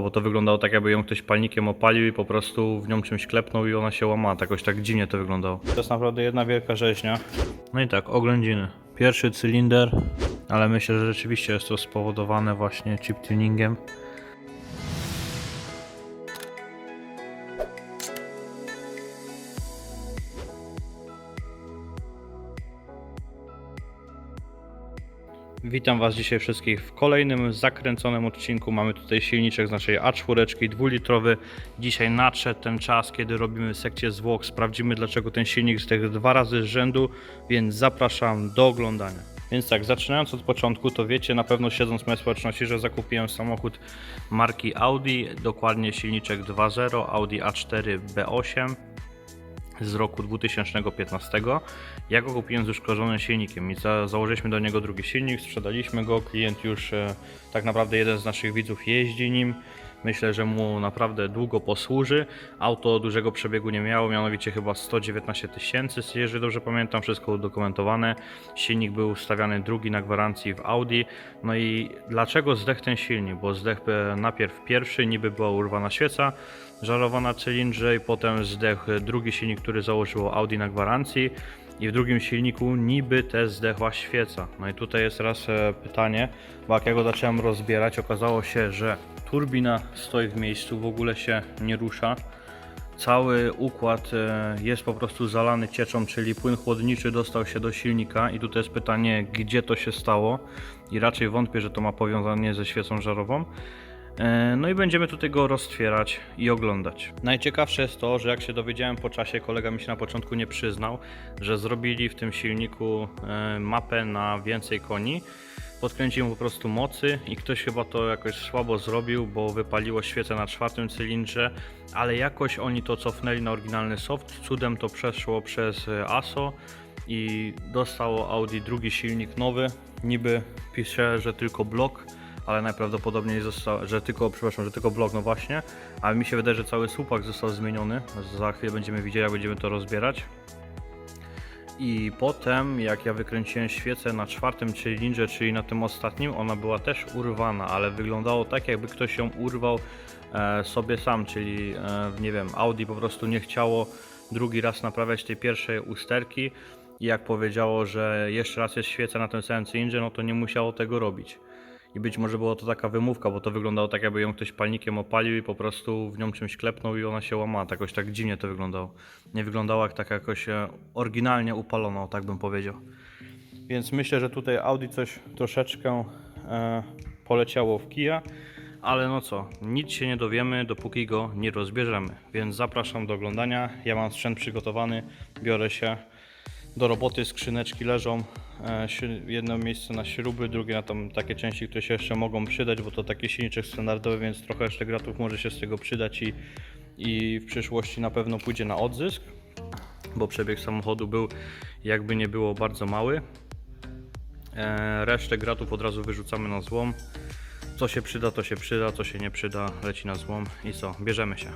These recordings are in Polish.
bo to wyglądało tak, jakby ją ktoś palnikiem opalił i po prostu w nią czymś klepnął i ona się łamała. Tak Jakoś tak dziwnie to wyglądało. To jest naprawdę jedna wielka rzeźnia. No i tak, oględziny. Pierwszy cylinder, ale myślę, że rzeczywiście jest to spowodowane właśnie chip tuningiem. Witam Was dzisiaj wszystkich w kolejnym zakręconym odcinku. Mamy tutaj silniczek z naszej A4 dwulitrowy. Dzisiaj nadszedł ten czas, kiedy robimy sekcję zwłok. Sprawdzimy dlaczego ten silnik zdechł dwa razy z rzędu, więc zapraszam do oglądania. Więc tak, zaczynając od początku, to wiecie na pewno siedząc w mojej społeczności, że zakupiłem samochód marki Audi, dokładnie silniczek 2.0 Audi A4 B8 z roku 2015. Ja go kupiłem z uszkodzonym silnikiem i za, założyliśmy do niego drugi silnik, sprzedaliśmy go, klient już e, tak naprawdę jeden z naszych widzów jeździ nim. Myślę, że mu naprawdę długo posłuży. Auto dużego przebiegu nie miało, mianowicie chyba 119 tysięcy, jeżeli dobrze pamiętam, wszystko udokumentowane. Silnik był ustawiany drugi na gwarancji w Audi. No i dlaczego zdechł ten silnik? Bo zdechł e, najpierw pierwszy, niby była urwana świeca, żarowa na cylindrze i potem zdechł drugi silnik, który założyło Audi na gwarancji i w drugim silniku niby też zdechła świeca. No i tutaj jest raz e, pytanie, bo jak ja go zacząłem rozbierać, okazało się, że turbina stoi w miejscu, w ogóle się nie rusza. Cały układ e, jest po prostu zalany cieczą, czyli płyn chłodniczy dostał się do silnika i tutaj jest pytanie, gdzie to się stało i raczej wątpię, że to ma powiązanie ze świecą żarową. E, No i będziemy tutaj go roztwierać i oglądać. Najciekawsze jest to, że jak się dowiedziałem po czasie, kolega mi się na początku nie przyznał, że zrobili w tym silniku e, mapę na więcej koni. Podkręcił po prostu mocy i ktoś chyba to jakoś słabo zrobił, bo wypaliło świecę na czwartym cylindrze, ale jakoś oni to cofnęli na oryginalny soft. Cudem to przeszło przez e, ASO i dostało Audi drugi silnik nowy. Niby pisze, że tylko blok, ale najprawdopodobniej został, że tylko, przepraszam, że tylko blok, no właśnie, ale mi się wydaje, że cały słupak został zmieniony. Za chwilę będziemy widzieli, jak będziemy to rozbierać. I potem, jak ja wykręciłem świecę na czwartym cylindrze, czyli na tym ostatnim, ona była też urwana, ale wyglądało tak, jakby ktoś ją urwał e, sobie sam, czyli e, nie wiem, Audi po prostu nie chciało drugi raz naprawiać tej pierwszej usterki i jak powiedziało, że jeszcze raz jest świeca na tym samym cylindrze, no to nie musiało tego robić. I być może było to taka wymówka, bo to wyglądało tak, jakby ją ktoś palnikiem opalił i po prostu w nią czymś klepnął i ona się łamała. Jakoś tak dziwnie to wyglądało. Nie wyglądało jak tak jakoś e, oryginalnie upalono, o tak bym powiedział. Więc myślę, że tutaj Audi coś troszeczkę e, poleciało w kija. Ale no co, nic się nie dowiemy, dopóki go nie rozbierzemy. Więc zapraszam do oglądania. Ja mam sprzęt przygotowany, biorę się do roboty, skrzyneczki leżą. E, Jedno miejsce na śruby, drugie na tam takie części, które się jeszcze mogą przydać, bo to taki silniczek standardowy, więc trochę jeszcze gratów może się z tego przydać i, i w przyszłości na pewno pójdzie na odzysk, bo przebieg samochodu był jakby nie było bardzo mały. E, Resztę gratów od razu wyrzucamy na złom. Co się przyda, to się przyda, co się nie przyda, leci na złom i co, bierzemy się.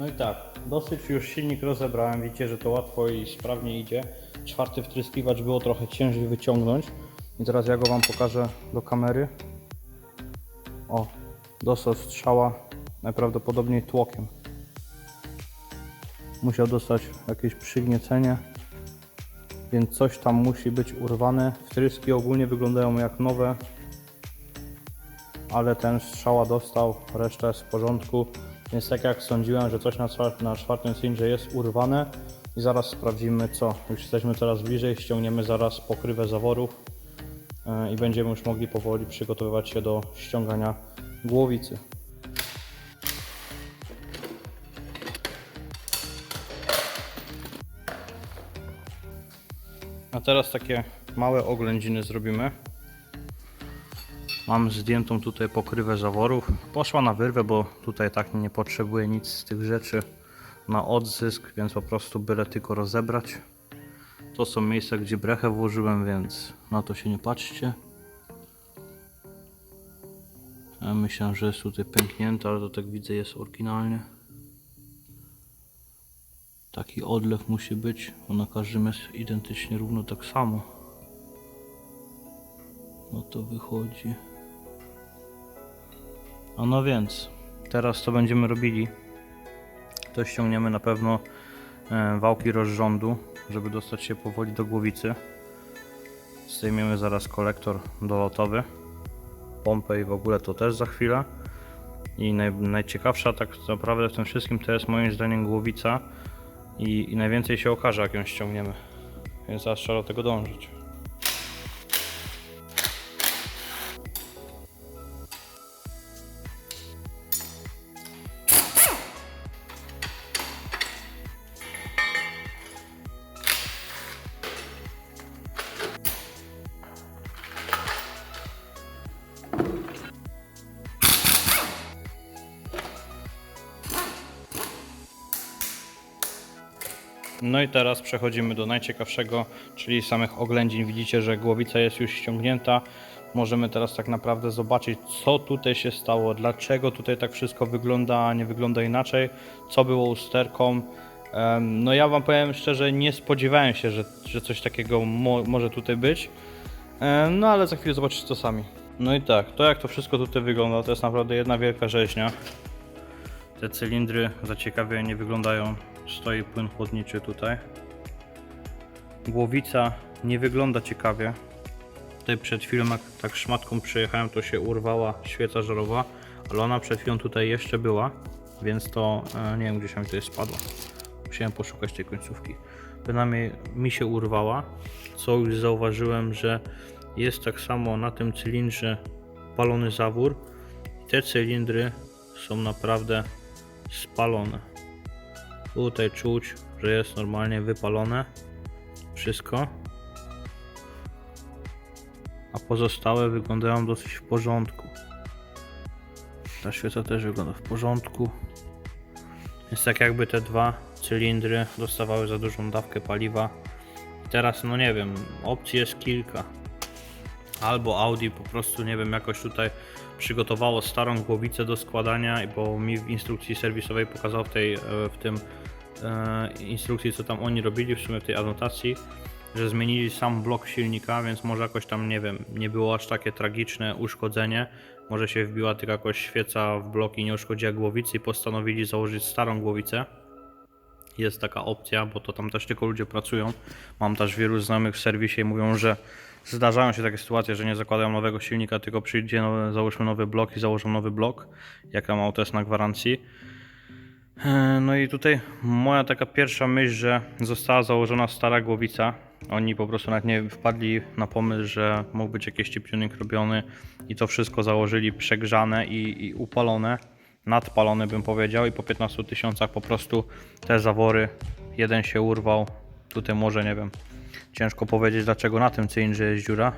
No i tak, dosyć już silnik rozebrałem, widzicie, że to łatwo i sprawnie idzie. Czwarty wtryskiwacz było trochę ciężej wyciągnąć. I teraz ja go Wam pokażę do kamery. O, dostał strzała najprawdopodobniej tłokiem. Musiał dostać jakieś przygniecenie, więc coś tam musi być urwane. Wtryski ogólnie wyglądają jak nowe, ale ten strzała dostał, reszta jest w porządku. Więc tak jak sądziłem, że coś na, na czwartym cylindrze jest urwane i zaraz sprawdzimy co. Już jesteśmy coraz bliżej, ściągniemy zaraz pokrywę zaworów e, i będziemy już mogli powoli przygotowywać się do ściągania głowicy. A teraz takie małe oględziny zrobimy. Mam zdjętą tutaj pokrywę zaworów. Poszła na wyrwę, bo tutaj tak nie potrzebuję nic z tych rzeczy na odzysk, więc po prostu byle tylko rozebrać. To są miejsca, gdzie brechę włożyłem, więc na to się nie patrzcie. Ja myślę, że jest tutaj pęknięte, ale to tak widzę jest oryginalnie. Taki odlew musi być, bo na każdym jest identycznie równo tak samo. No to wychodzi. A no więc, teraz co będziemy robili? To ściągniemy na pewno e, wałki rozrządu, żeby dostać się powoli do głowicy. Zdejmiemy zaraz kolektor dolotowy, pompę i w ogóle to też za chwilę. I naj, najciekawsza tak naprawdę w tym wszystkim to jest moim zdaniem głowica i, i najwięcej się okaże jak ją ściągniemy. Więc zaraz trzeba do tego dążyć. No i teraz przechodzimy do najciekawszego, czyli samych oględzin. Widzicie, że głowica jest już ściągnięta. Możemy teraz tak naprawdę zobaczyć, co tutaj się stało, dlaczego tutaj tak wszystko wygląda, a nie wygląda inaczej, co było usterką. No ja Wam powiem szczerze, nie spodziewałem się, że, że coś takiego mo może tutaj być. No ale za chwilę zobaczycie to sami. No i tak, to jak to wszystko tutaj wygląda, to jest naprawdę jedna wielka rzeźnia. Te cylindry za ciekawie nie wyglądają. Stoi płyn chłodniczy tutaj. Głowica nie wygląda ciekawie. Tutaj przed chwilą jak tak szmatką przejechałem to się urwała świeca żarowa, ale ona przed chwilą tutaj jeszcze była, więc to e, nie wiem gdzieś mi tutaj spadła. Musiałem poszukać tej końcówki. Bynajmniej mi się urwała, co już zauważyłem, że jest tak samo na tym cylindrze palony zawór. Te cylindry są naprawdę spalone. Tutaj czuć, że jest normalnie wypalone wszystko. A pozostałe wyglądają dosyć w porządku. Ta świeca też wygląda w porządku. Jest tak jakby te dwa cylindry dostawały za dużą dawkę paliwa. Teraz no nie wiem, opcji jest kilka. Albo Audi po prostu nie wiem jakoś tutaj przygotowało starą głowicę do składania, bo mi w instrukcji serwisowej pokazał w tej, e, w tym e, instrukcji co tam oni robili, w sumie w tej anotacji, że zmienili sam blok silnika, więc może jakoś tam nie wiem, nie było aż takie tragiczne uszkodzenie. Może się wbiła tylko jakoś świeca w blok i nie uszkodziła głowicy i postanowili założyć starą głowicę. Jest taka opcja, bo to tam też tylko ludzie pracują. Mam też wielu znajomych w serwisie i mówią, że zdarzają się takie sytuacje, że nie zakładają nowego silnika, tylko przyjdzie nowy, załóżmy nowy blok i założą nowy blok, jak tam auto jest na gwarancji. E, No i tutaj moja taka pierwsza myśl, że została założona stara głowica. Oni po prostu nawet nie wpadli na pomysł, że mógł być jakiś chip tuning robiony i to wszystko założyli przegrzane i, i upalone, nadpalone bym powiedział i po 15 tysiącach po prostu te zawory, jeden się urwał, tutaj może nie wiem, ciężko powiedzieć dlaczego na tym cylindrze jest dziura.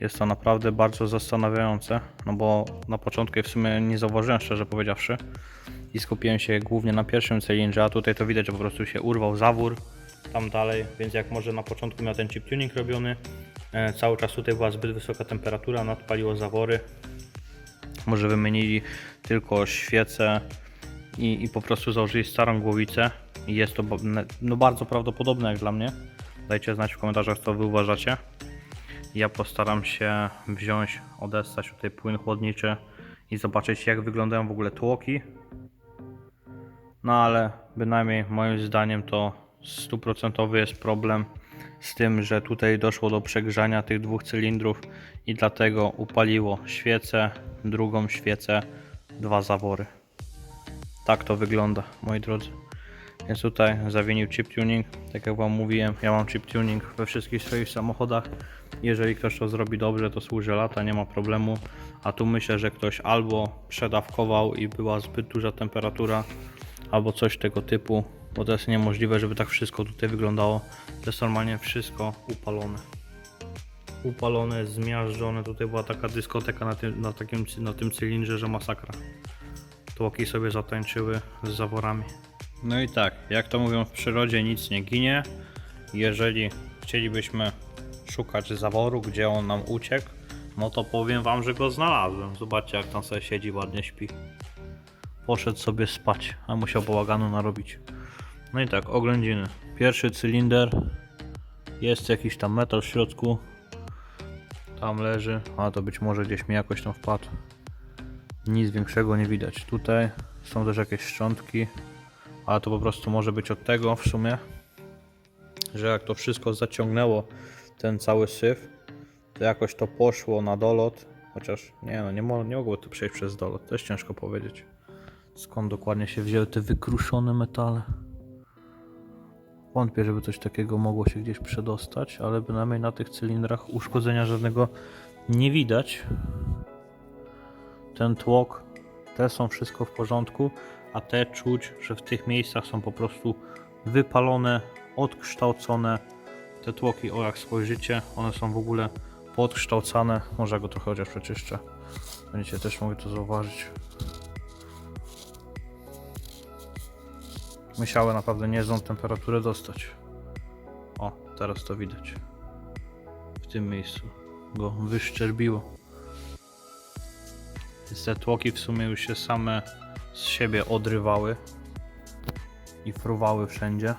Jest to naprawdę bardzo zastanawiające, no bo na początku w sumie nie zauważyłem szczerze powiedziawszy i skupiłem się głównie na pierwszym cylindrze, a tutaj to widać, że po prostu się urwał zawór tam dalej, więc jak może na początku miał ten chip tuning robiony, e, cały czas tutaj była zbyt wysoka temperatura, nadpaliło zawory, może wymienili tylko świecę i, i po prostu założyli starą głowicę i jest to no bardzo prawdopodobne jak dla mnie. Dajcie znać w komentarzach co wy uważacie. Ja postaram się wziąć, odessać tutaj płyn chłodniczy i zobaczyć jak wyglądają w ogóle tłoki. No ale bynajmniej moim zdaniem to stuprocentowy jest problem z tym, że tutaj doszło do przegrzania tych dwóch cylindrów i dlatego upaliło świecę, drugą świecę, dwa zawory. Tak to wygląda, moi drodzy. Więc tutaj zawinił chip tuning, tak jak wam mówiłem, ja mam chip tuning we wszystkich swoich samochodach. Jeżeli ktoś to zrobi dobrze, to służy lata, nie ma problemu. A tu myślę, że ktoś albo przedawkował i była zbyt duża temperatura, albo coś tego typu. bo to jest niemożliwe, żeby tak wszystko tutaj wyglądało. To jest normalnie wszystko upalone. Upalone, zmiażdżone. Tutaj była taka dyskoteka na tym, na takim, na tym cylindrze, że masakra. Tłoki sobie zatańczyły z zaworami. No i tak, jak to mówią w przyrodzie, nic nie ginie. Jeżeli chcielibyśmy szukać zaworu, gdzie on nam uciekł, no to powiem wam, że go znalazłem. Zobaczcie, jak tam sobie siedzi, ładnie śpi. Poszedł sobie spać, a musiał bałaganu narobić. No i tak, oględziny. Pierwszy cylinder. Jest jakiś tam metal w środku. Tam leży, a to być może gdzieś mi jakoś tam wpadł. Nic większego nie widać. Tutaj są też jakieś szczątki, ale to po prostu może być od tego w sumie, że jak to wszystko zaciągnęło ten cały syf, to jakoś to poszło na dolot. Chociaż nie no, nie, mo- nie mogło to przejść przez dolot, też ciężko powiedzieć. Skąd dokładnie się wzięły te wykruszone metale? Wątpię, żeby coś takiego mogło się gdzieś przedostać, ale bynajmniej na tych cylindrach uszkodzenia żadnego nie widać. Ten tłok, te są wszystko w porządku, a te czuć, że w tych miejscach są po prostu wypalone, odkształcone. Te tłoki, o jak spojrzycie, one są w ogóle podkształcane. Może ja go trochę chociaż przeczyszczę. Będziecie też mogli to zauważyć. Musiały naprawdę niezłą temperaturę dostać. O, teraz to widać. W tym miejscu go wyszczerbiło. Więc te tłoki w sumie już się same z siebie odrywały i fruwały wszędzie.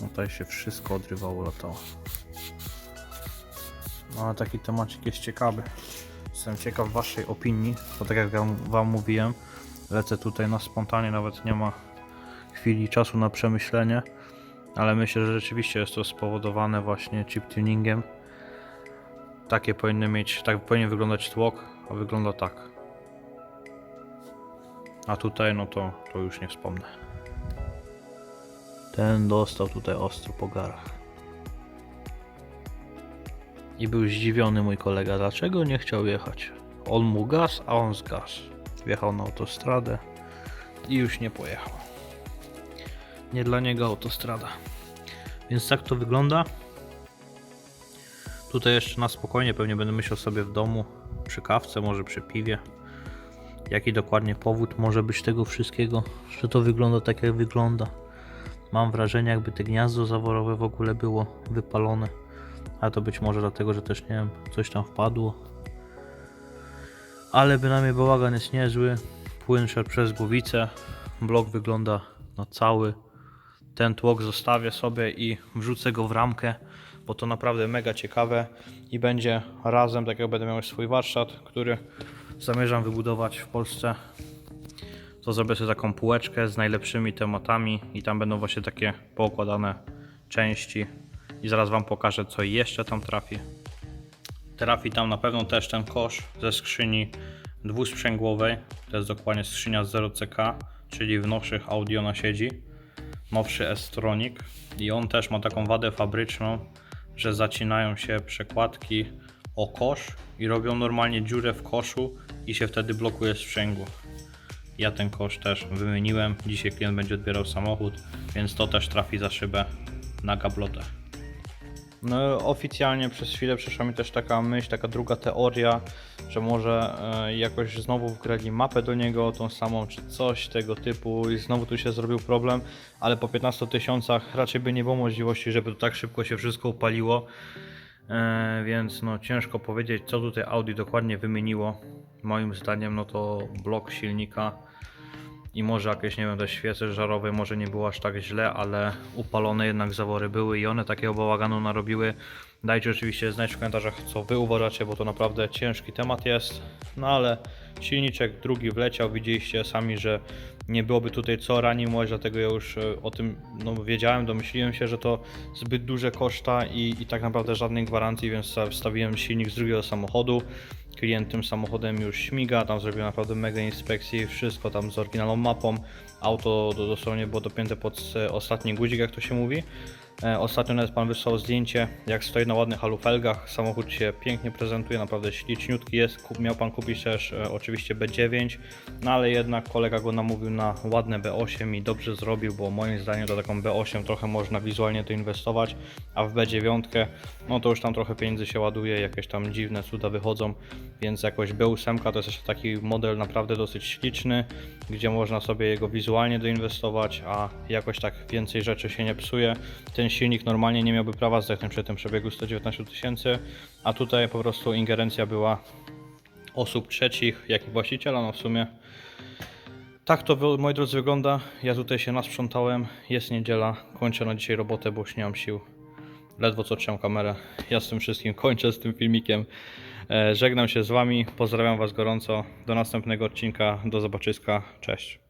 No tutaj się wszystko odrywało, latało. No ale taki temacik jest ciekawy. Jestem ciekaw waszej opinii, bo tak jak wam, mówiłem, lecę tutaj na spontanie, nawet nie ma chwili czasu na przemyślenie, ale myślę, że rzeczywiście jest to spowodowane właśnie chip tuningiem. Takie powinny mieć, tak powinien wyglądać tłok, a wygląda tak. A tutaj no to, to już nie wspomnę. Ten dostał tutaj ostro po garach. I był zdziwiony mój kolega, dlaczego nie chciał jechać. On mu gaz, a on z gaz. Wjechał na autostradę i już nie pojechał. Nie dla niego autostrada. Więc tak to wygląda. Tutaj jeszcze na spokojnie pewnie będę myślał sobie w domu, przy kawce, może przy piwie. Jaki dokładnie powód może być tego wszystkiego, że to wygląda tak jak wygląda. Mam wrażenie, jakby te gniazdo zaworowe w ogóle było wypalone. A to być może dlatego, że też nie wiem, coś tam wpadło. Ale bynajmniej bałagan jest niezły. Płyn szedł przez głowicę. Blok wygląda na cały. Ten tłok zostawię sobie i wrzucę go w ramkę, bo to naprawdę mega ciekawe i będzie razem, tak jak będę miał swój warsztat, który zamierzam wybudować w Polsce. To zrobię sobie taką półeczkę z najlepszymi tematami i tam będą właśnie takie poukładane części i zaraz Wam pokażę co jeszcze tam trafi. Trafi tam na pewno też ten kosz ze skrzyni dwusprzęgłowej. To jest dokładnie skrzynia 0CK, czyli w nowszych Audiona siedzi. Nowszy S-Tronic i on też ma taką wadę fabryczną, że zacinają się przekładki o kosz i robią normalnie dziurę w koszu i się wtedy blokuje sprzęgło. Ja ten kosz też wymieniłem. Dzisiaj klient będzie odbierał samochód, więc to też trafi za szybę na gablotę. No, oficjalnie przez chwilę przyszła mi też taka myśl, taka druga teoria, że może e, jakoś znowu wgrali mapę do niego, tą samą czy coś tego typu i znowu tu się zrobił problem, ale po 15 tysiącach raczej by nie było możliwości, żeby to tak szybko się wszystko upaliło. E, więc no ciężko powiedzieć, co tutaj Audi dokładnie wymieniło. Moim zdaniem, no to blok silnika i może jakieś, nie wiem, te świece żarowe, może nie było aż tak źle, ale upalone jednak zawory były i one takiego bałaganu narobiły. Dajcie oczywiście znać w komentarzach, co wy uważacie, bo to naprawdę ciężki temat jest. No ale silniczek drugi wleciał, widzieliście sami, że nie byłoby tutaj co reanimować, dlatego ja już e, o tym no, wiedziałem, domyśliłem się, że to zbyt duże koszta i, i tak naprawdę żadnej gwarancji, więc wstawiłem silnik z drugiego samochodu. Klient tym samochodem już śmiga, tam zrobił naprawdę mega inspekcji, wszystko tam z oryginalną mapą. Auto do- dosłownie było dopięte pod e, ostatni guzik, jak to się mówi. E, Ostatnio nawet pan wysłał zdjęcie, jak stoi na ładnych alufelgach. Samochód się pięknie prezentuje, naprawdę śliczniutki jest. Miał pan kupić też e, oczywiście B9, no ale jednak kolega go namówił na ładne B8 i dobrze zrobił, bo moim zdaniem do taką B8 trochę można wizualnie to inwestować, a w B9 no to już tam trochę pieniędzy się ładuje, jakieś tam dziwne cuda wychodzą, więc jakoś B8 to jest jeszcze taki model naprawdę dosyć śliczny, gdzie można sobie jego wizualnie doinwestować, a jakoś tak więcej rzeczy się nie psuje. Ten silnik normalnie nie miałby prawa zdechnąć przy tym przebiegu 119 tysięcy, a tutaj po prostu ingerencja była osób trzecich, jak i właściciela, no w sumie tak to moi drodzy wygląda. Ja tutaj się nasprzątałem, jest niedziela, kończę na dzisiaj robotę, bo już nie mam sił. Ledwo co trzymam kamerę. Ja z tym wszystkim kończę z tym filmikiem. E, Żegnam się z Wami, pozdrawiam Was gorąco. Do następnego odcinka, do zobaczyska, cześć.